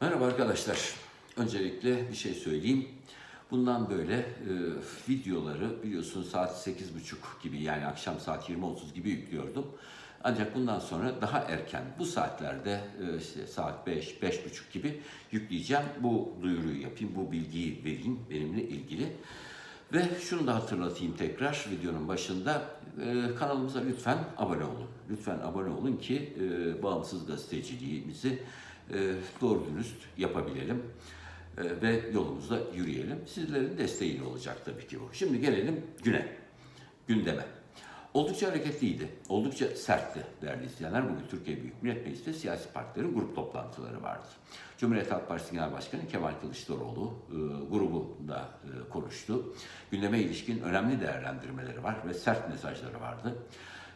Merhaba arkadaşlar. Öncelikle bir şey söyleyeyim. Bundan böyle e, videoları biliyorsunuz saat 8.30 gibi yani akşam saat 20.30 gibi yüklüyordum. Ancak bundan sonra daha erken bu saatlerde e, işte saat 5, 5.30 gibi yükleyeceğim. Bu duyuruyu yapayım, bu bilgiyi vereyim benimle ilgili. Ve şunu da hatırlatayım tekrar videonun başında. e, kanalımıza lütfen abone olun. Lütfen abone olun ki e, bağımsız gazeteciliğimizi doğru dürüst yapabilelim e, ve yolumuzda yürüyelim. Sizlerin desteğiyle olacak tabii ki bu. Şimdi gelelim güne, gündeme. Oldukça hareketliydi, oldukça sertti değerli izleyenler. Bugün Türkiye Büyük Millet Meclisi'nde siyasi partilerin grup toplantıları vardı. Cumhuriyet Halk Partisi Genel Başkanı Kemal Kılıçdaroğlu e, grubunda e, konuştu. Gündeme ilişkin önemli değerlendirmeleri var ve sert mesajları vardı.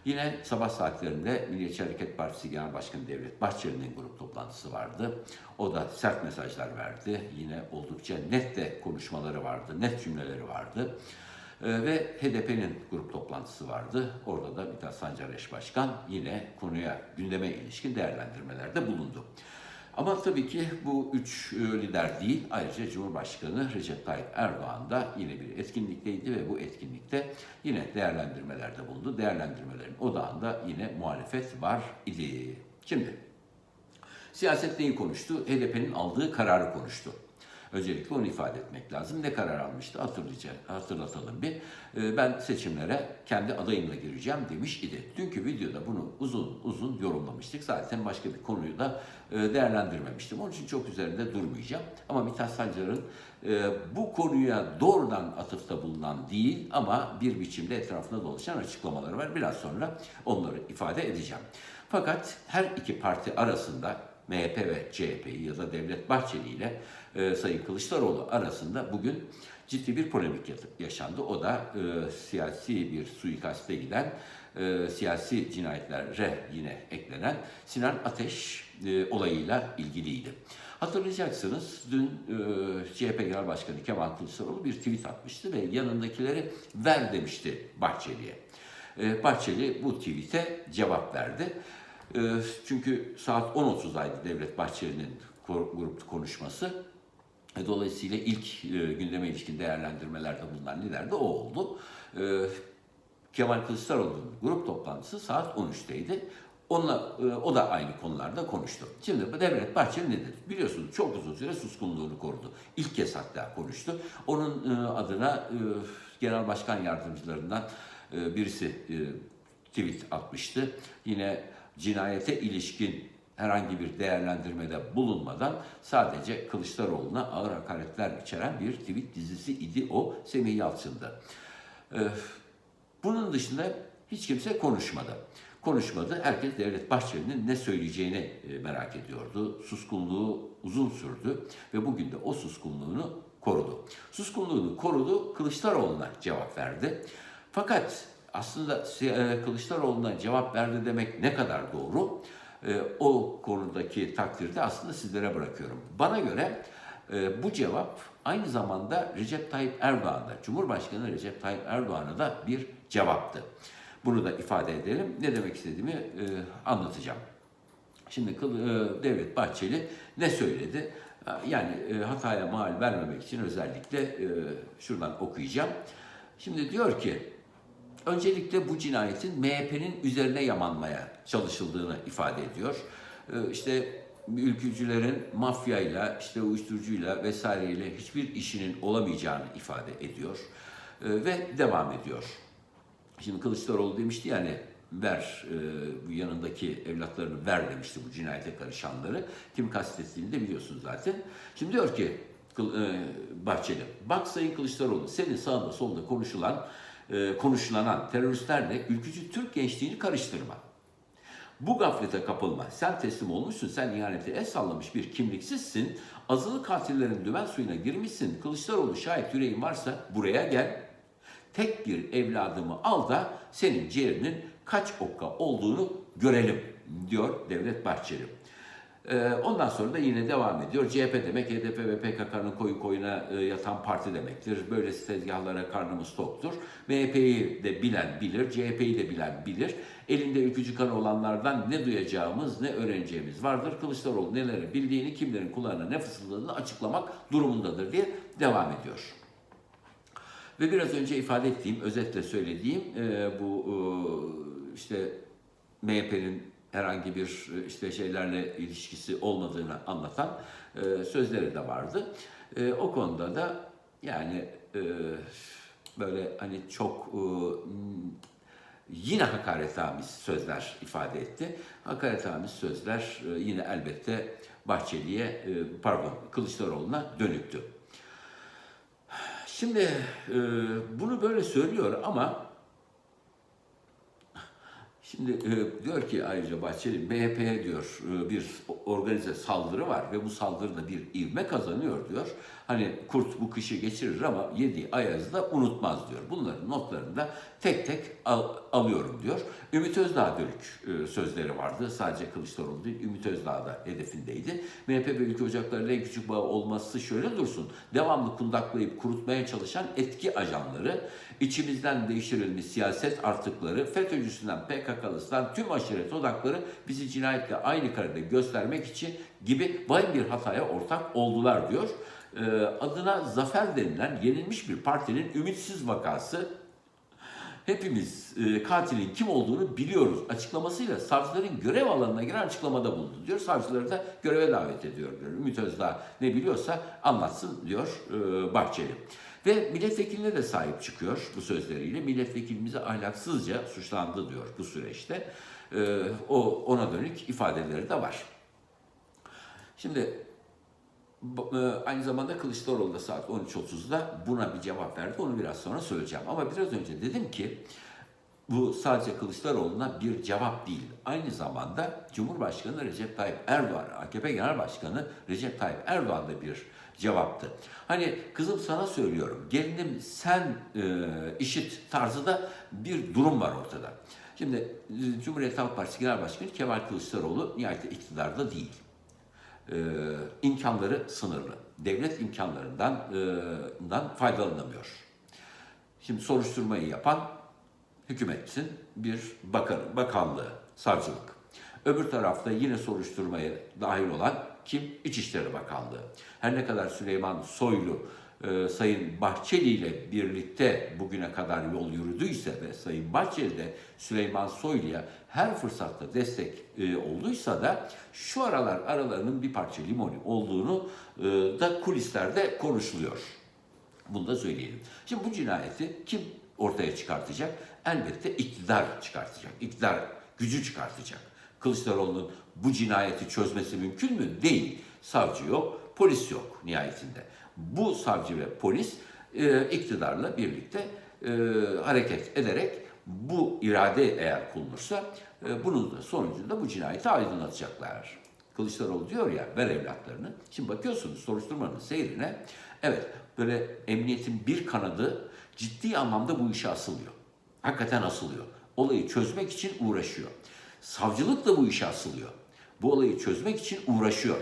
Yine sabah saatlerinde Milliyetçi Hareket Partisi Genel Başkanı Devlet Bahçeli'nin grup toplantısı vardı. O da sert mesajlar verdi. Yine oldukça net de konuşmaları vardı, net cümleleri vardı. Ee, ve HDP'nin grup toplantısı vardı. Orada da Mithat Sancar Eş Başkan yine konuya, gündeme ilişkin değerlendirmelerde bulundu. Ama tabii ki bu üç e, lider değil, ayrıca Cumhurbaşkanı Recep Tayyip Erdoğan da yine bir etkinlikteydi ve bu etkinlikte yine değerlendirmelerde bulundu. Değerlendirmelerin odağında yine muhalefet var idi. Şimdi siyaset neyi konuştu? HDP'nin aldığı kararı konuştu. Öncelikle onu ifade etmek lazım. Ne karar almıştı hatırlayacağız, hatırlatalım bir. Ee, Ben seçimlere kendi adayımla gireceğim demiş idi. Dünkü videoda bunu uzun uzun yorumlamıştık. Zaten başka bir konuyu da e, değerlendirmemiştim. Onun için çok üzerinde durmayacağım. Ama Mithat Sancar'ın e, bu konuya doğrudan atıfta bulunan değil ama bir biçimde etrafında dolaşan açıklamaları var. Biraz sonra onları ifade edeceğim. Fakat her iki parti arasında MHP ve CHP'yi ya da Devlet Bahçeli ile e, Sayın Kılıçdaroğlu arasında bugün ciddi bir polemik yaşandı. O da e, siyasi bir suikaste giden, e, siyasi cinayetlere yine eklenen Sinan Ateş e, olayıyla ilgiliydi. Hatırlayacaksınız dün e, CHP Genel Başkanı Kemal Kılıçdaroğlu bir tweet atmıştı ve yanındakileri ver demişti Bahçeli'ye. E, Bahçeli bu tweet'e cevap verdi. E, Çünkü saat 10.30'daydı Devlet Bahçeli'nin ko- grup konuşması. E, Dolayısıyla ilk e, gündeme ilişkin değerlendirmelerde bulunan lider de o oldu. E, Kemal Kılıçdaroğlu'nun grup toplantısı saat 13'teydi. Onunla, e, o da aynı konularda konuştu. Şimdi Devlet Bahçeli ne dedi? Biliyorsunuz çok uzun süre suskunluğunu korudu. İlk kez hatta konuştu. Onun adına Genel Başkan Yardımcılarından birisi tweet atmıştı. Yine cinayete ilişkin herhangi bir değerlendirmede bulunmadan sadece Kılıçdaroğlu'na ağır hakaretler içeren bir tweet dizisi idi o Semih Yalçın'dı. Ee, bunun dışında hiç kimse konuşmadı. Konuşmadı. Herkes Devlet Bahçeli'nin ne söyleyeceğini e, merak ediyordu. Suskunluğu uzun sürdü ve bugün de o suskunluğunu korudu. Suskunluğunu korudu, Kılıçdaroğlu'na cevap verdi. Fakat aslında e, Kılıçdaroğlu'na cevap verdi demek ne kadar doğru? E, O konudaki takdirde aslında sizlere bırakıyorum. Bana göre e, bu cevap aynı zamanda Recep Tayyip Erdoğan'da, Cumhurbaşkanı Recep Tayyip Erdoğan'a da bir cevaptı. Bunu da ifade edelim. Ne demek istediğimi anlatacağım. Şimdi Devlet Bahçeli ne söyledi? Yani hataya mal vermemek için özellikle şuradan okuyacağım. Şimdi diyor ki, öncelikle bu cinayetin MHP'nin üzerine yamanmaya çalışıldığını ifade ediyor. E, İşte ülkücülerin mafyayla, işte uyuşturucuyla vesaireyle hiçbir işinin olamayacağını ifade ediyor. E, Ve devam ediyor. Şimdi Kılıçdaroğlu demişti yani ver e, yanındaki evlatlarını ver demişti bu cinayete karışanları. Kim kastettiğini de biliyorsunuz zaten. Şimdi diyor ki e, Bahçeli, bak Sayın Kılıçdaroğlu senin sağında solda konuşulan, e, konuşulanan teröristlerle ülkücü Türk gençliğini karıştırma. Bu gaflete kapılma. Sen teslim olmuşsun, sen ihanete el sallamış bir kimliksizsin. Azılı katillerin dümen suyuna girmişsin. Kılıçdaroğlu şayet yüreğin varsa buraya gel. Tek bir evladımı al da senin ciğerinin kaç okka olduğunu görelim diyor Devlet Bahçeli. Ee, Ondan sonra da yine devam ediyor. CHP demek HDP ve PKK'nın koyu koyuna e, yatan parti demektir. Böylesi tezgahlara karnımız toktur. MHP'yi de bilen bilir, CHP'yi de bilen bilir. Elinde ülkücü kanı olanlardan ne duyacağımız ne öğreneceğimiz vardır. Kılıçdaroğlu neleri bildiğini, kimlerin kulağına ne fısıldadığını açıklamak durumundadır diye devam ediyor. Ve biraz önce ifade ettiğim, özetle söylediğim e, bu e, işte MHP'nin herhangi bir e, işte şeylerle ilişkisi olmadığını anlatan e, sözleri de vardı. E, o konuda da yani e, böyle hani çok e, yine hakaretamiz sözler ifade etti. Hakaretamiz sözler e, yine elbette Bahçeli'ye, e, pardon Kılıçdaroğlu'na dönüktü. Şimdi e, bunu böyle söylüyor ama şimdi e, diyor ki ayrıca Bahçeli MHP'ye diyor e, bir organize saldırı var ve bu saldırıda bir ivme kazanıyor diyor. Hani kurt bu kışı geçirir ama yediği ayazı da unutmaz diyor. Bunların notlarını da tek tek al- alıyorum diyor. Ümit Özdağ dönük e, sözleri vardı. Sadece Kılıçdaroğlu değil, Ümit Özdağ da hedefindeydi. MHP ve ülke ocaklarıyla en küçük bağ olması şöyle dursun. Devamlı kundaklayıp kurutmaya çalışan etki ajanları, içimizden değiştirilmiş siyaset artıkları, FETÖ'cüsünden PKK'lısından tüm aşiret odakları bizi cinayetle aynı karede göstermek için gibi vahim bir hataya ortak oldular diyor. E, adına zafer denilen yenilmiş bir partinin ümitsiz vakası hepimiz e, katilin kim olduğunu biliyoruz açıklamasıyla savcıların görev alanına giren açıklamada bulundu diyor. Savcıları da göreve davet ediyor diyor. Ümit Özdağ ne biliyorsa anlatsın diyor e, Bahçeli. Ve milletvekiline de sahip çıkıyor bu sözleriyle. Milletvekilimizi ahlaksızca suçlandı diyor bu süreçte. E, o ona dönük ifadeleri de var. Şimdi e, aynı zamanda Kılıçdaroğlu da saat 13.30'da buna bir cevap verdi. Onu biraz sonra söyleyeceğim. Ama biraz önce dedim ki bu sadece Kılıçdaroğlu'na bir cevap değil. Aynı zamanda Cumhurbaşkanı Recep Tayyip Erdoğan, AKP Genel Başkanı Recep Tayyip Erdoğan da bir cevaptı. Hani kızım sana söylüyorum, gelinim sen e, işit tarzı da bir durum var ortada. Şimdi e, Cumhuriyet Halk Partisi Genel Başkanı Kemal Kılıçdaroğlu nihayet iktidarda değil e, imkanları sınırlı. Devlet imkanlarından e, faydalanamıyor. Şimdi soruşturmayı yapan hükümetin bir bakan, bakanlığı, savcılık. Öbür tarafta yine soruşturmaya dahil olan kim? İçişleri Bakanlığı. Her ne kadar Süleyman Soylu e, Sayın Bahçeli ile birlikte bugüne kadar yol yürüdüyse ve Sayın Bahçeli de Süleyman Soylu'ya her fırsatta destek e, olduysa da şu aralar aralarının bir parça limoni olduğunu e, da kulislerde konuşuluyor. Bunu da söyleyelim. Şimdi bu cinayeti kim ortaya çıkartacak? Elbette iktidar çıkartacak. İktidar gücü çıkartacak. Kılıçdaroğlu'nun bu cinayeti çözmesi mümkün mü? Değil. Savcı yok, polis yok nihayetinde. Bu savcı ve polis e, iktidarla birlikte e, hareket ederek bu irade eğer kullanırsa e, bunun da sonucunda bu cinayeti aydınlatacaklar. Kılıçdaroğlu diyor ya ver evlatlarını. Şimdi bakıyorsunuz soruşturmanın seyrine evet böyle emniyetin bir kanadı ciddi anlamda bu işe asılıyor. Hakikaten asılıyor. Olayı çözmek için uğraşıyor. Savcılık da bu işe asılıyor. Bu olayı çözmek için uğraşıyor.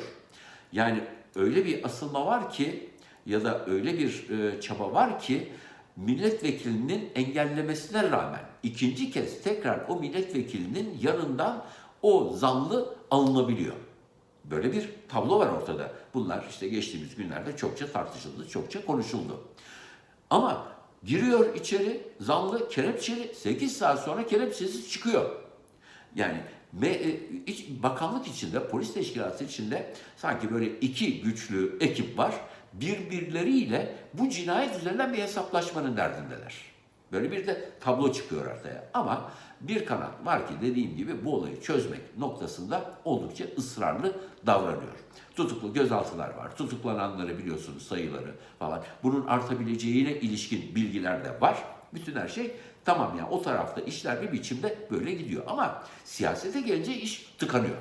Yani öyle bir asılma var ki ya da öyle bir e, çaba var ki milletvekilinin engellemesine rağmen ikinci kez tekrar o milletvekilinin yanından o zanlı alınabiliyor. Böyle bir tablo var ortada. Bunlar işte geçtiğimiz günlerde çokça tartışıldı, çokça konuşuldu. Ama giriyor içeri zanlı kelepçeli 8 saat sonra kelepçesiz çıkıyor. Yani bakanlık içinde, polis teşkilatı içinde sanki böyle iki güçlü ekip var. Birbirleriyle bu cinayet üzerinden bir hesaplaşmanın derdindeler. Böyle bir de tablo çıkıyor ortaya. Ama bir kanat var ki dediğim gibi bu olayı çözmek noktasında oldukça ısrarlı davranıyor. Tutuklu gözaltılar var. Tutuklananları biliyorsunuz sayıları falan. Bunun artabileceğine ilişkin bilgiler de var. Bütün her şey tamam yani o tarafta işler bir biçimde böyle gidiyor. Ama siyasete gelince iş tıkanıyor.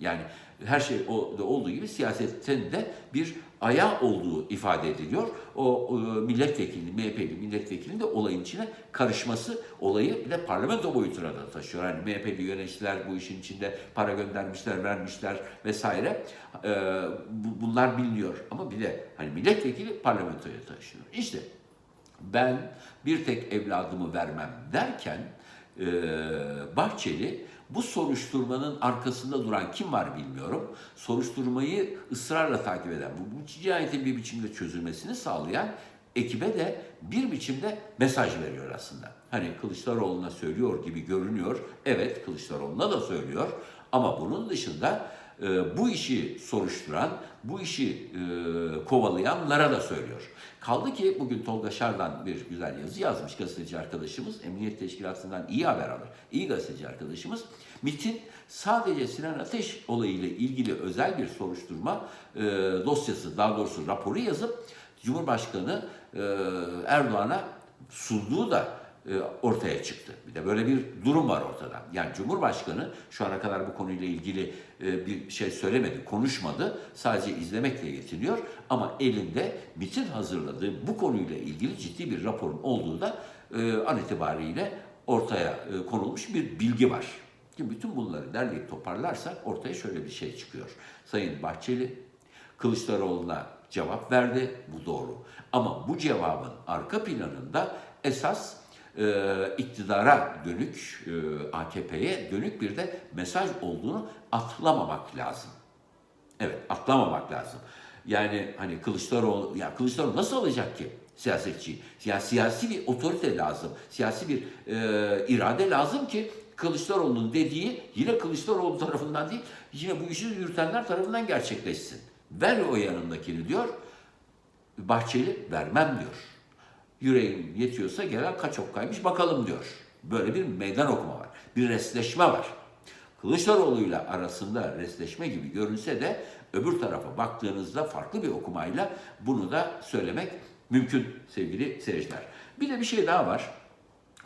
Yani her şey olduğu gibi siyasetin de bir ayağı olduğu ifade ediliyor. O milletvekili, MHP'li milletvekilinin de olayın içine karışması olayı bir de parlamento boyutuna da taşıyor. Yani MHP'li yöneticiler bu işin içinde para göndermişler, vermişler vesaire. E, bu- bunlar biliniyor. Ama bir de hani milletvekili parlamentoya taşıyor. İşte ben bir tek evladımı vermem derken e, Bahçeli bu soruşturmanın arkasında duran kim var bilmiyorum. Soruşturmayı ısrarla takip eden, bu, bu cinayetin bir biçimde çözülmesini sağlayan ekibe de bir biçimde mesaj veriyor aslında. Hani Kılıçdaroğlu'na söylüyor gibi görünüyor. Evet Kılıçdaroğlu'na da söylüyor. Ama bunun dışında e, bu işi soruşturan, bu işi e, kovalayanlara da söylüyor. Kaldı ki bugün Tolga Şardan bir güzel yazı yazmış gazeteci arkadaşımız. Emniyet Teşkilatı'ndan iyi haber alır. İyi gazeteci arkadaşımız. MIT'in sadece Sinan Ateş olayıyla ilgili özel bir soruşturma e, dosyası, daha doğrusu raporu yazıp Cumhurbaşkanı e, Erdoğan'a sunduğu da ortaya çıktı. Bir de böyle bir durum var ortada. Yani Cumhurbaşkanı şu ana kadar bu konuyla ilgili e, bir şey söylemedi, konuşmadı. Sadece izlemekle yetiniyor. Ama elinde MIT'in hazırladığı bu konuyla ilgili ciddi bir raporun olduğu da e, an itibariyle ortaya e, konulmuş bir bilgi var. Şimdi bütün bunları derleyip toparlarsak ortaya şöyle bir şey çıkıyor. Sayın Bahçeli Kılıçdaroğlu'na cevap verdi. Bu doğru. Ama bu cevabın arka planında esas e, iktidara dönük, e, AKP'ye dönük bir de mesaj olduğunu atlamamak lazım. Evet, atlamamak lazım. Yani hani Kılıçdaroğlu, ya Kılıçdaroğlu nasıl alacak ki siyasetçi? Ya siyasi bir otorite lazım, siyasi bir e, irade lazım ki Kılıçdaroğlu'nun dediği yine Kılıçdaroğlu tarafından değil, yine bu işi yürütenler tarafından gerçekleşsin. Ver o yanındakini diyor. Bahçeli vermem diyor. Yüreğim yetiyorsa gelen kaç okkaymış bakalım diyor. Böyle bir meydan okuma var. Bir resleşme var. Kılıçdaroğlu'yla arasında resleşme gibi görünse de öbür tarafa baktığınızda farklı bir okumayla bunu da söylemek mümkün sevgili seyirciler. Bir de bir şey daha var.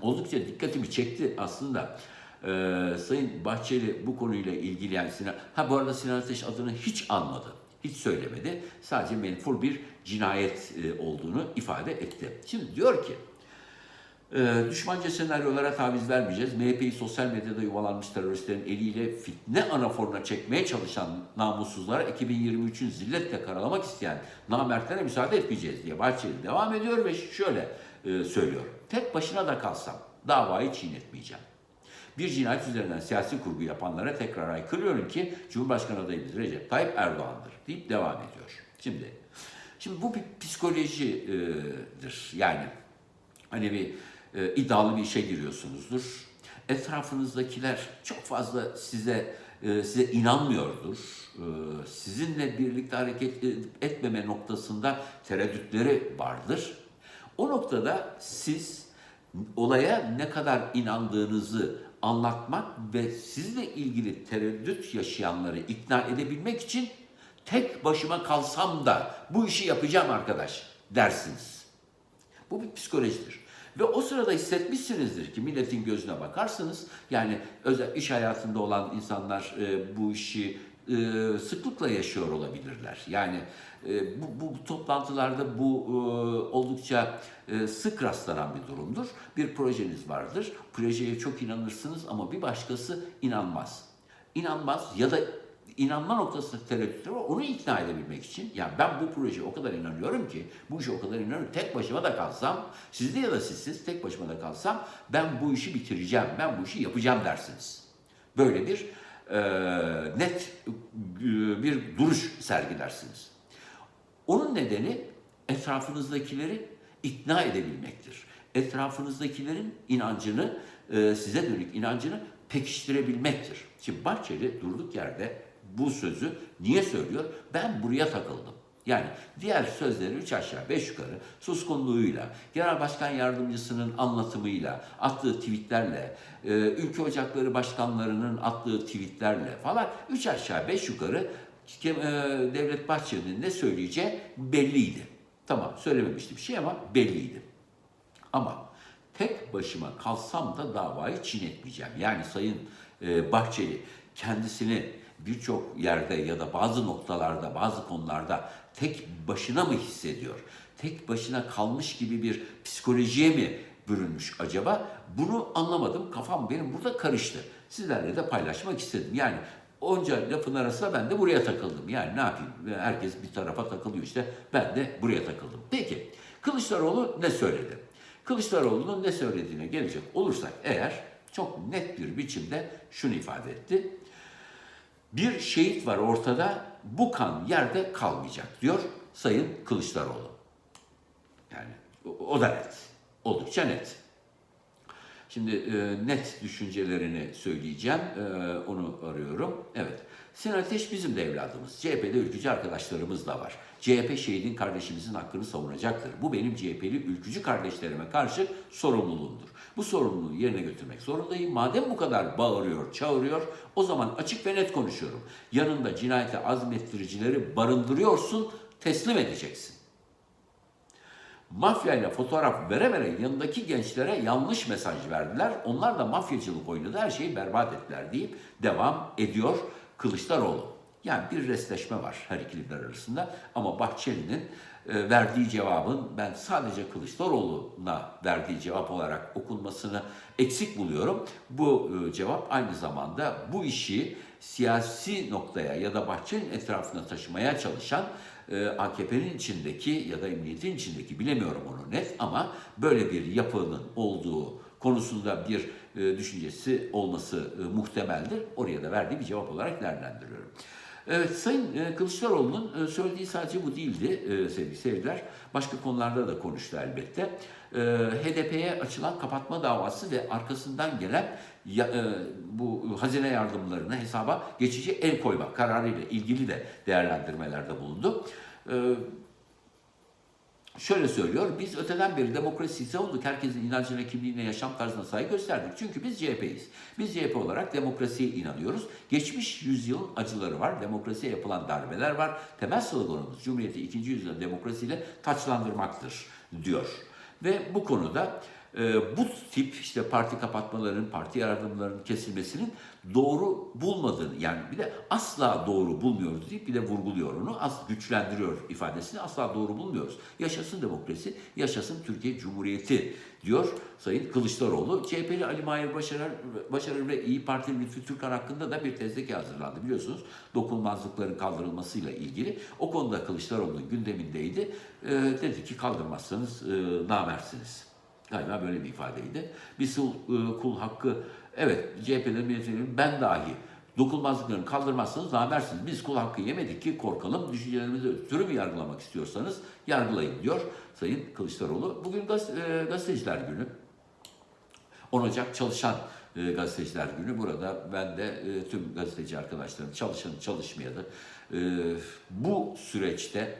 Oldukça dikkatimi çekti aslında. Ee, Sayın Bahçeli bu konuyla ilgili yani Sinan, ha bu arada Sinan Ateş adını hiç anmadı. Hiç söylemedi. Sadece menfur bir cinayet e, olduğunu ifade etti. Şimdi diyor ki, ee, düşmanca senaryolara taviz vermeyeceğiz. MHP'yi sosyal medyada yuvalanmış teröristlerin eliyle fitne anaforuna çekmeye çalışan namussuzlara 2023'ün zilletle karalamak isteyen namertlere müsaade etmeyeceğiz diye Bahçeli devam ediyor ve şöyle e, söylüyor. Tek başına da kalsam davayı çiğnetmeyeceğim. Bir cinayet üzerinden siyasi kurgu yapanlara tekrar aykırıyorum ki Cumhurbaşkanı adayımız Recep Tayyip Erdoğan'dır deyip devam ediyor. Şimdi şimdi bu bir psikolojidir. Yani hani bir e, iddialı bir işe giriyorsunuzdur. Etrafınızdakiler çok fazla size e, size inanmıyordur. E, sizinle birlikte hareket etmeme noktasında tereddütleri vardır. O noktada siz olaya ne kadar inandığınızı anlatmak ve sizle ilgili tereddüt yaşayanları ikna edebilmek için tek başıma kalsam da bu işi yapacağım arkadaş dersiniz. Bu bir psikolojidir. Ve o sırada hissetmişsinizdir ki milletin gözüne bakarsınız. Yani özel iş hayatında olan insanlar e, bu işi e, sıklıkla yaşıyor olabilirler. Yani e, bu, bu toplantılarda bu e, oldukça e, sık rastlanan bir durumdur. Bir projeniz vardır. Projeye çok inanırsınız ama bir başkası inanmaz. İnanmaz ya da inanma noktasında tereddütleri var. Onu ikna edebilmek için yani ben bu projeye o kadar inanıyorum ki bu işe o kadar inanıyorum. Tek başıma da kalsam sizde ya da sizsiz tek başıma da kalsam ben bu işi bitireceğim. Ben bu işi yapacağım dersiniz. Böyle bir e, net e, bir duruş sergilersiniz. Onun nedeni etrafınızdakileri ikna edebilmektir. Etrafınızdakilerin inancını, e, size dönük inancını pekiştirebilmektir. Şimdi Bahçeli durduk yerde bu sözü niye söylüyor? Ben buraya takıldım. Yani diğer sözleri üç aşağı beş yukarı suskunluğuyla, genel başkan yardımcısının anlatımıyla, attığı tweetlerle, e, ülke ocakları başkanlarının attığı tweetlerle falan üç aşağı beş yukarı e, Devlet Bahçeli'nin ne söyleyeceği belliydi. Tamam söylememişti bir şey ama belliydi. Ama tek başıma kalsam da davayı çiğnetmeyeceğim. Yani Sayın e, Bahçeli kendisini birçok yerde ya da bazı noktalarda, bazı konularda tek başına mı hissediyor? Tek başına kalmış gibi bir psikolojiye mi bürünmüş acaba? Bunu anlamadım. Kafam benim burada karıştı. Sizlerle de paylaşmak istedim. Yani onca lafın arasında ben de buraya takıldım. Yani ne yapayım? Herkes bir tarafa takılıyor işte. Ben de buraya takıldım. Peki Kılıçdaroğlu ne söyledi? Kılıçdaroğlu'nun ne söylediğine gelecek olursak eğer çok net bir biçimde şunu ifade etti. Bir şehit var ortada, bu kan yerde kalmayacak diyor Sayın Kılıçdaroğlu. Yani o- da net, oldukça net. Şimdi e, net düşüncelerini söyleyeceğim, e, onu arıyorum. Evet, Sinan Ateş bizim de evladımız. CHP'de ülkücü arkadaşlarımız da var. CHP şehidin kardeşimizin hakkını savunacaktır. Bu benim CHP'li ülkücü kardeşlerime karşı sorumluluğumdur. Bu sorumluluğu yerine götürmek zorundayım. Madem bu kadar bağırıyor, çağırıyor, o zaman açık ve net konuşuyorum. Yanında cinayete azmettiricileri barındırıyorsun, teslim edeceksin mafyayla fotoğraf vere vere yanındaki gençlere yanlış mesaj verdiler. Onlar da mafyacılık oynadı, her şeyi berbat ettiler deyip devam ediyor Kılıçdaroğlu. Yani bir restleşme var her iki lider arasında ama Bahçeli'nin verdiği cevabın ben sadece Kılıçdaroğlu'na verdiği cevap olarak okunmasını eksik buluyorum. Bu e, cevap aynı zamanda bu işi siyasi noktaya ya da Bahçeli'nin etrafına taşımaya çalışan e, AKP'nin içindeki ya da emniyetin içindeki bilemiyorum onu net ama böyle bir yapının olduğu konusunda bir e, düşüncesi olması e, muhtemeldir. Oraya da verdiği bir cevap olarak değerlendiriyorum. Evet, Sayın e, Kılıçdaroğlu'nun e, söylediği sadece bu değildi e, sevgili seyirciler. Başka konularda da konuştu elbette. HDP'ye açılan kapatma davası ve arkasından gelen bu hazine yardımlarına hesaba geçici el koyma kararıyla ilgili de değerlendirmelerde bulundu. Şöyle söylüyor, biz öteden beri demokrasiyi savunduk. Herkesin inancına, kimliğine, yaşam tarzına saygı gösterdik. Çünkü biz CHP'yiz. Biz CHP olarak demokrasiye inanıyoruz. Geçmiş yüzyılın acıları var. Demokrasiye yapılan darbeler var. Temel sloganımız Cumhuriyeti ikinci yüzyılın demokrasiyle taçlandırmaktır diyor. Ve bu konuda e, bu tip işte parti kapatmaların, parti yardımlarının kesilmesinin doğru bulmadığını yani bir de asla doğru bulmuyoruz deyip bir de vurguluyor onu. Az güçlendiriyor ifadesini asla doğru bulmuyoruz. Yaşasın demokrasi, yaşasın Türkiye Cumhuriyeti diyor Sayın Kılıçdaroğlu. CHP'li Ali Mahir Başarır, Başarır ve İyi Partili Lütfü Türkan hakkında da bir tezleki hazırlandı biliyorsunuz. Dokunmazlıkların kaldırılmasıyla ilgili. O konuda Kılıçdaroğlu'nun gündemindeydi. E, dedi ki kaldırmazsanız e, namersiniz. Galiba böyle bir ifadeydi. Bir e, kul hakkı, evet CHP'lerin milletvekilleri ben dahi dokunmazlıklarını kaldırmazsanız namersiniz. Biz kul hakkı yemedik ki korkalım. Düşüncelerimizi ötürü mü yargılamak istiyorsanız yargılayın diyor Sayın Kılıçdaroğlu. Bugün gaz, e, gazeteciler günü. 10 Ocak çalışan e, gazeteciler günü. Burada ben de e, tüm gazeteci arkadaşlarım çalışan çalışmayadı. E, bu süreçte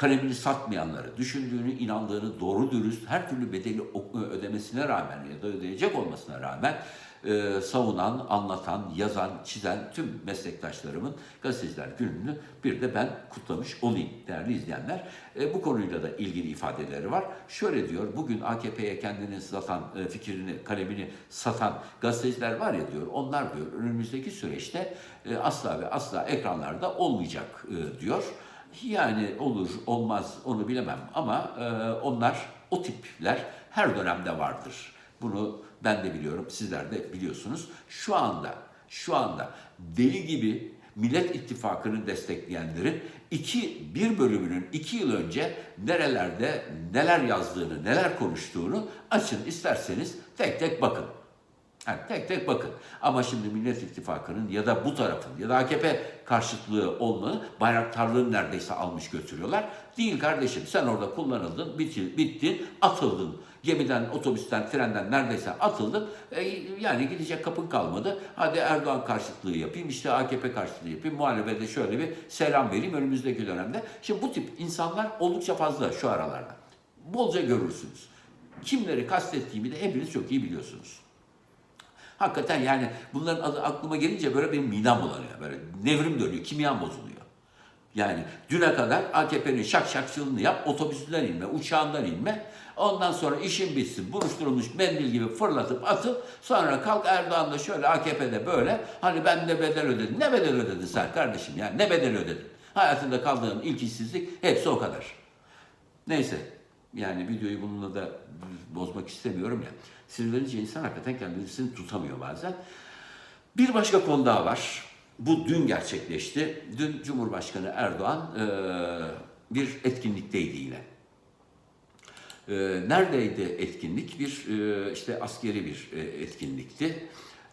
kalemini satmayanları, düşündüğünü, inandığını doğru dürüst her türlü bedeli o- ödemesine rağmen ya da ödeyecek olmasına rağmen e, savunan, anlatan, yazan, çizen tüm meslektaşlarımın gazeteciler gününü bir de ben kutlamış olayım değerli izleyenler. E, bu konuyla da ilgili ifadeleri var. Şöyle diyor, bugün AKP'ye kendini satan, e, fikrini, kalemini satan gazeteciler var ya diyor, onlar diyor önümüzdeki süreçte e, asla ve asla ekranlarda olmayacak e, diyor. Yani olur olmaz onu bilemem ama e, onlar o tipler her dönemde vardır. Bunu ben de biliyorum, sizler de biliyorsunuz. Şu anda, şu anda deli gibi Millet İttifakı'nı destekleyenlerin iki, bir bölümünün iki yıl önce nerelerde neler yazdığını, neler konuştuğunu açın isterseniz tek tek bakın. Yani tek tek bakın. Ama şimdi Millet İttifakı'nın ya da bu tarafın ya da AKP karşıtlığı olmanı bayraktarlığını neredeyse almış götürüyorlar. Değil kardeşim sen orada kullanıldın, bitti, bittin, atıldın. Gemiden, otobüsten, trenden neredeyse atıldın. E, yani gidecek kapın kalmadı. Hadi Erdoğan karşıtlığı yapayım, işte AKP karşıtlığı yapayım, muhalefete şöyle bir selam vereyim önümüzdeki dönemde. Şimdi bu tip insanlar oldukça fazla şu aralarda. Bolca görürsünüz. Kimleri kastettiğimi de hepiniz çok iyi biliyorsunuz. Hakikaten yani bunların adı aklıma gelince böyle benim midem bulanıyor. Böyle nevrim dönüyor, kimyam bozuluyor. Yani düne kadar AKP'nin şak şakçılığını yap, otobüsünden inme, uçağından inme. Ondan sonra işin bitsin, buruşturulmuş mendil gibi fırlatıp atıp sonra kalk Erdoğan da şöyle AKP'de böyle. Hani ben de bedel ödedim. Ne bedel ödedin sen kardeşim ya? Ne bedel ödedin? Hayatında kaldığın ilk işsizlik hepsi o kadar. Neyse yani videoyu bununla da bozmak istemiyorum ya. Sinirlenince insan hakikaten kendisini tutamıyor bazen. Bir başka konu daha var. Bu dün gerçekleşti. Dün Cumhurbaşkanı Erdoğan eee, bir etkinlikteydi yine. Eee, neredeydi etkinlik? Bir eee, işte askeri bir eee, etkinlikti.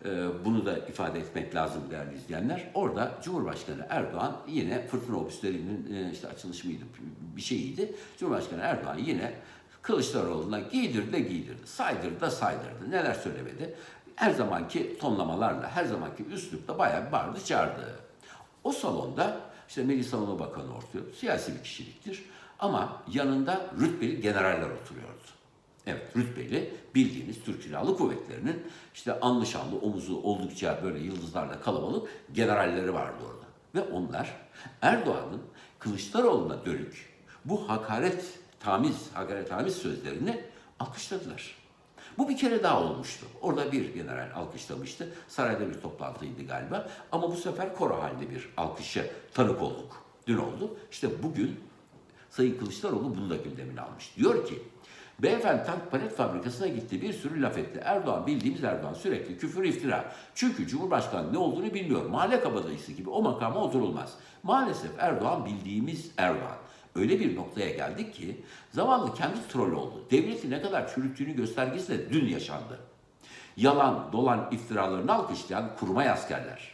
Eee, bunu da ifade etmek lazım değerli izleyenler. Orada Cumhurbaşkanı Erdoğan yine fırtına obüslerinin eee, işte açılışı mıydı bir şeyiydi. Cumhurbaşkanı Erdoğan yine Kılıçdaroğlu'na giydirdi de giydirdi, saydırdı da saydırdı. Neler söylemedi? Her zamanki tonlamalarla, her zamanki üslupla bayağı bir bağırdı çağırdı. O salonda işte Milli Savunma Bakanı oturuyor. Siyasi bir kişiliktir. Ama yanında rütbeli generaller oturuyordu. Evet rütbeli bildiğiniz Türk Silahlı Kuvvetleri'nin işte anlı omuzu oldukça böyle yıldızlarla kalabalık generalleri vardı orada. Ve onlar Erdoğan'ın Kılıçdaroğlu'na dönük bu hakaret tamiz, hakaret tamiz sözlerini alkışladılar. Bu bir kere daha olmuştu. Orada bir general alkışlamıştı. Sarayda bir toplantıydı galiba. Ama bu sefer koro halinde bir alkışa tanık olduk. Dün oldu. İşte bugün Sayın Kılıçdaroğlu bunu da gündemine almış. Diyor ki, beyefendi tank palet fabrikasına gitti bir sürü laf etti. Erdoğan bildiğimiz Erdoğan sürekli küfür iftira. Çünkü Cumhurbaşkanı ne olduğunu bilmiyor. Mahalle kabadayısı gibi o makama oturulmaz. Maalesef Erdoğan bildiğimiz Erdoğan. Öyle bir noktaya geldik ki zavallı kendi troll oldu. Devleti ne kadar çürüttüğünü göstergesi de dün yaşandı. Yalan, dolan iftiralarını alkışlayan kurmay askerler.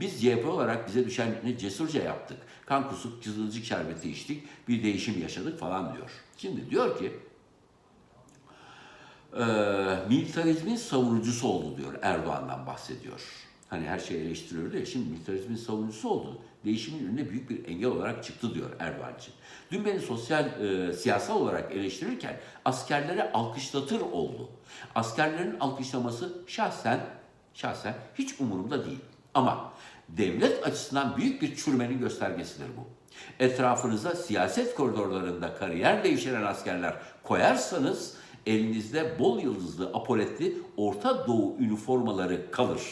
Biz CHP olarak bize düşeni cesurca yaptık. Kan kusup cızılcık şerbeti içtik, bir değişim yaşadık falan diyor. Şimdi diyor ki, e, militarizmin savunucusu oldu diyor, Erdoğan'dan bahsediyor. Hani her şeyi eleştiriyordu ya, şimdi militarizmin savunucusu oldu. Değişimin önüne büyük bir engel olarak çıktı diyor Erdoğan için. Dün beni sosyal, e, siyasal olarak eleştirirken askerlere alkışlatır oldu. Askerlerin alkışlaması şahsen, şahsen hiç umurumda değil. Ama devlet açısından büyük bir çürümenin göstergesidir bu. Etrafınıza siyaset koridorlarında kariyer değiştiren askerler koyarsanız elinizde bol yıldızlı apoletli Orta Doğu üniformaları kalır.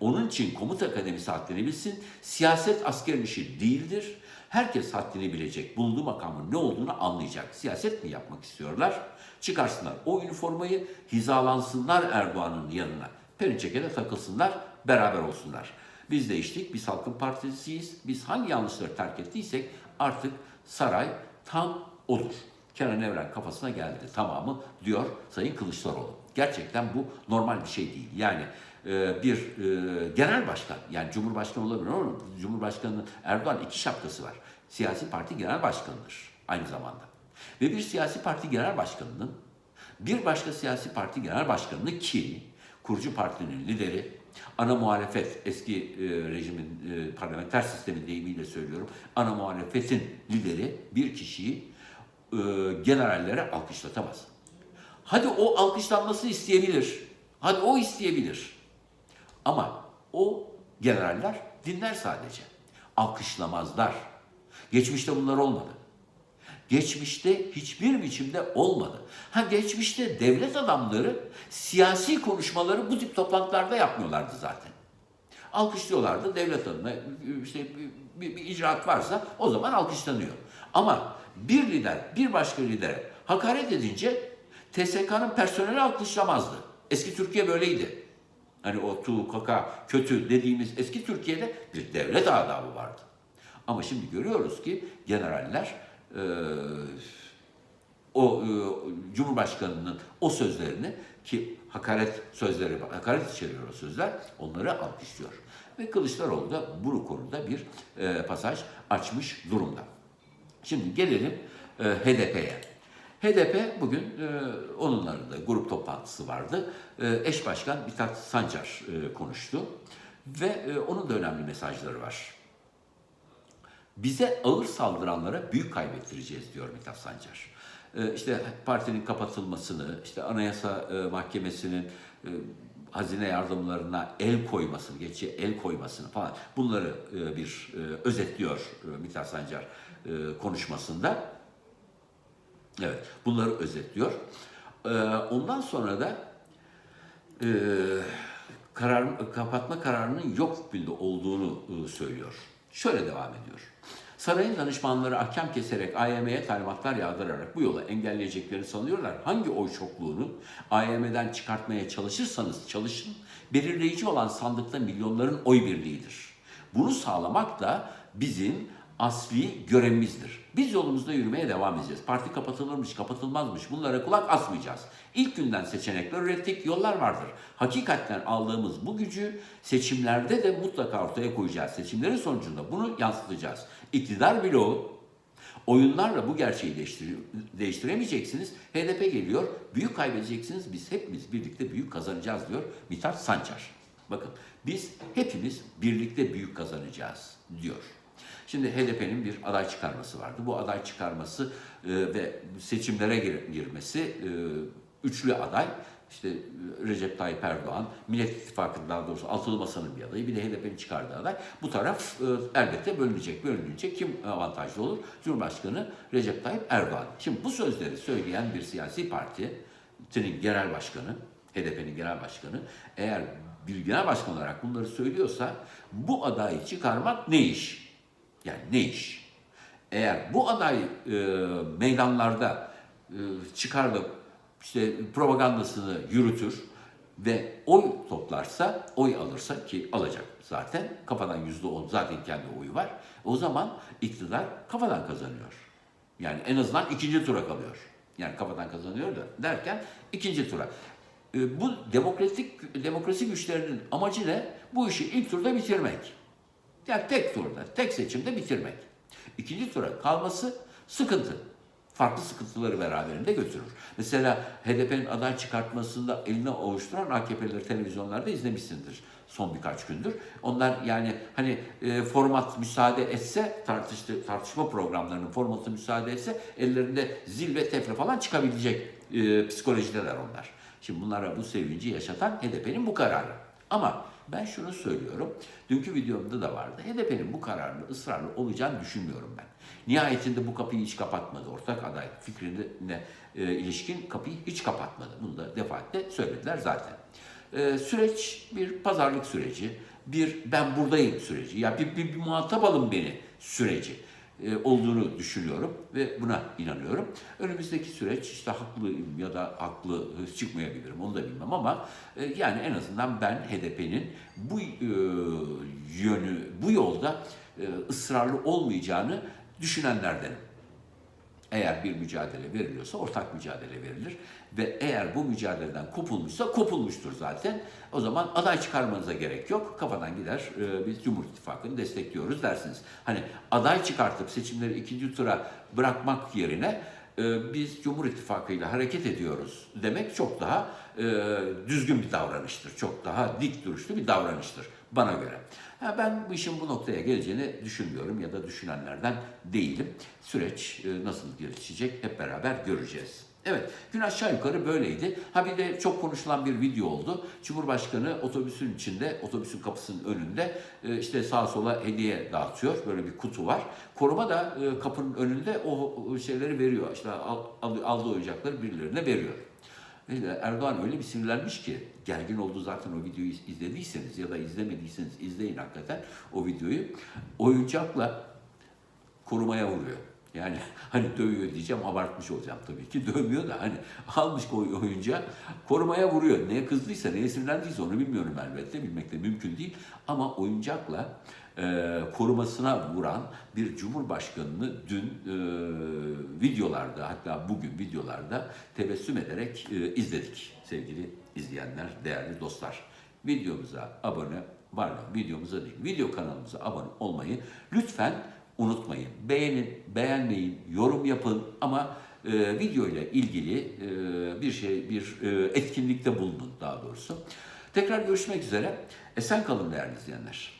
Onun için komuta akademisi haddini bilsin. Siyaset askerin işi değildir. Herkes haddini bilecek. Bulunduğu makamın ne olduğunu anlayacak. Siyaset mi yapmak istiyorlar? Çıkarsınlar o üniformayı, hizalansınlar Erdoğan'ın yanına. Perinçek'e takılsınlar, beraber olsunlar. Biz değiştik, biz Halkın Partisiyiz. Biz hangi yanlışları terk ettiysek artık saray tam odur. Kenan Evren kafasına geldi tamamı diyor Sayın Kılıçdaroğlu. Gerçekten bu normal bir şey değil. Yani bir e, genel başkan, yani Cumhurbaşkanı olabilir ama Cumhurbaşkanı Erdoğan iki şapkası var. Siyasi parti genel başkanıdır aynı zamanda. Ve bir siyasi parti genel başkanının bir başka siyasi parti genel başkanını ki kurucu partinin lideri, ana muhalefet, eski e, rejimin e, parlamenter sistemin deyimiyle söylüyorum, ana muhalefetin lideri bir kişiyi e, generallere alkışlatamaz. Hadi o alkışlanması isteyebilir. Hadi o isteyebilir. Ama o generaller dinler sadece. Alkışlamazlar. Geçmişte bunlar olmadı. Geçmişte hiçbir biçimde olmadı. Ha geçmişte devlet adamları siyasi konuşmaları bu tip toplantılarda yapmıyorlardı zaten. Alkışlıyorlardı devlet adına işte bir, bir icraat varsa o zaman alkışlanıyor. Ama bir lider bir başka lidere hakaret edince TSK'nın personeli alkışlamazdı. Eski Türkiye böyleydi. Hani o tu, kaka, kötü dediğimiz eski Türkiye'de bir devlet adabı vardı. Ama şimdi görüyoruz ki generaller e, o e, Cumhurbaşkanı'nın o sözlerini ki hakaret sözleri, hakaret içeriyor o sözler, onları alkışlıyor. Ve Kılıçdaroğlu da bu konuda bir e, pasaj açmış durumda. Şimdi gelelim e, HDP'ye. HDP bugün e, onunların da grup toplantısı vardı. E, eş başkan Mithat Sancar e, konuştu ve e, onun da önemli mesajları var. Bize ağır saldıranlara büyük kaybettireceğiz diyor Mithat Sancar. E, işte partinin kapatılmasını, işte Anayasa e, Mahkemesi'nin e, hazine yardımlarına el koymasını, geçici el koymasını falan bunları e, bir e, özetliyor e, Mithat Sancar e, konuşmasında. Evet, bunları özetliyor. E, ondan sonra da e, karar, kapatma kararının yok hükmünde olduğunu e, söylüyor. Şöyle devam ediyor. Sarayın danışmanları ahkam keserek AYM'ye talimatlar yağdırarak bu yola engelleyeceklerini sanıyorlar. Hangi oy çokluğunu AYM'den çıkartmaya çalışırsanız çalışın, belirleyici olan sandıkta milyonların oy birliğidir. Bunu sağlamak da bizim asli görevimizdir. Biz yolumuzda yürümeye devam edeceğiz. Parti kapatılırmış, kapatılmazmış bunlara kulak asmayacağız. İlk günden seçenekler ürettik, yollar vardır. Hakikaten aldığımız bu gücü seçimlerde de mutlaka ortaya koyacağız. Seçimlerin sonucunda bunu yansıtacağız. İktidar bloğu oyunlarla bu gerçeği değiştir- değiştiremeyeceksiniz. HDP geliyor, büyük kaybedeceksiniz. Biz hepimiz birlikte büyük kazanacağız diyor Mithat Sancar. Bakın biz hepimiz birlikte büyük kazanacağız diyor. Şimdi HDP'nin bir aday çıkarması vardı. Bu aday çıkarması e, ve seçimlere gir- girmesi e, üçlü aday. İşte e, Recep Tayyip Erdoğan, Millet İttifakı'nın daha doğrusu altılı masanın bir adayı, bir de HDP'nin çıkardığı aday. Bu taraf e, elbette bölünecek. Bölününce kim avantajlı olur? Cumhurbaşkanı Recep Tayyip Erdoğan. Şimdi bu sözleri söyleyen bir siyasi partinin genel başkanı, HDP'nin genel başkanı eğer bir genel başkan olarak bunları söylüyorsa bu adayı çıkarmak ne iş? Yani ne iş? Eğer bu aday e, meydanlarda e, çıkar da işte propagandasını yürütür ve oy toplarsa, oy alırsa ki alacak zaten kafadan yüzde on zaten kendi oyu var. O zaman iktidar kafadan kazanıyor. Yani en azından ikinci tura kalıyor. Yani kafadan kazanıyor da derken ikinci tura. E, bu demokratik demokrasi güçlerinin amacı ne? Bu işi ilk turda bitirmek. Yani tek turda, tek seçimde bitirmek. İkinci tura kalması sıkıntı. Farklı sıkıntıları beraberinde götürür. Mesela HDP'nin aday çıkartmasında eline ovuşturan AKP'lileri televizyonlarda izlemişsindir son birkaç gündür. Onlar yani hani e, format müsaade etse tartıştı, tartışma programlarının formatı müsaade etse ellerinde zil ve tefle falan çıkabilecek e, psikolojideler onlar. Şimdi bunlara bu sevinci yaşatan HDP'nin bu kararı. Ama ben şunu söylüyorum, dünkü videomda da vardı. HDP'nin bu kararını ısrarlı olacağını düşünmüyorum ben. Nihayetinde bu kapıyı hiç kapatmadı. Ortak aday fikrine e, ilişkin kapıyı hiç kapatmadı. Bunu da defaatle söylediler zaten. E, süreç bir pazarlık süreci, bir ben buradayım süreci. Ya bir, bir, bir muhatap alın beni süreci olduğunu düşünüyorum ve buna inanıyorum. Önümüzdeki süreç işte haklıyım ya da haklı çıkmayabilirim onu da bilmem ama e, yani en azından ben HDP'nin bu e, yönü, bu yolda e, ısrarlı olmayacağını düşünenlerdenim. Eğer bir mücadele veriliyorsa ortak mücadele verilir ve eğer bu mücadeleden kopulmuşsa kopulmuştur zaten. O zaman aday çıkarmanıza gerek yok. Kafadan gider e, biz Cumhur İttifakı'nı destekliyoruz dersiniz. Hani aday çıkartıp seçimleri ikinci tura bırakmak yerine e, biz Cumhur İttifakı ile hareket ediyoruz demek çok daha e, düzgün bir davranıştır. Çok daha dik duruşlu bir davranıştır bana göre. Ha, ben bu işin bu noktaya geleceğini düşünmüyorum ya da düşünenlerden değilim. Süreç e, nasıl gelişecek hep beraber göreceğiz. Evet, gün aşağı yukarı böyleydi. Ha bir de çok konuşulan bir video oldu. Cumhurbaşkanı otobüsün içinde, otobüsün kapısının önünde e, işte sağa sola hediye dağıtıyor. Böyle bir kutu var. Koruma da e, kapının önünde o şeyleri veriyor. İşte al- al- aldığı oyuncakları birilerine veriyor. Erdoğan öyle bir sinirlenmiş ki gergin oldu zaten o videoyu izlediyseniz ya da izlemediyseniz izleyin hakikaten o videoyu. Oyuncakla korumaya vuruyor. Yani hani dövüyor diyeceğim abartmış olacağım tabii ki dövmüyor da hani almış oy oyuncağı korumaya vuruyor. Neye kızdıysa neye sinirlendiyse onu bilmiyorum elbette bilmek de mümkün değil. Ama oyuncakla e, korumasına vuran bir cumhurbaşkanını dün e, videolarda hatta bugün videolarda tebessüm ederek e, izledik sevgili izleyenler, değerli dostlar. Videomuza abone, pardon videomuza değil, video kanalımıza abone olmayı lütfen unutmayın. Beğenin, beğenmeyin, yorum yapın ama e, video ile ilgili e, bir şey, bir e, etkinlikte bulunun daha doğrusu. Tekrar görüşmek üzere. Esen kalın değerli izleyenler.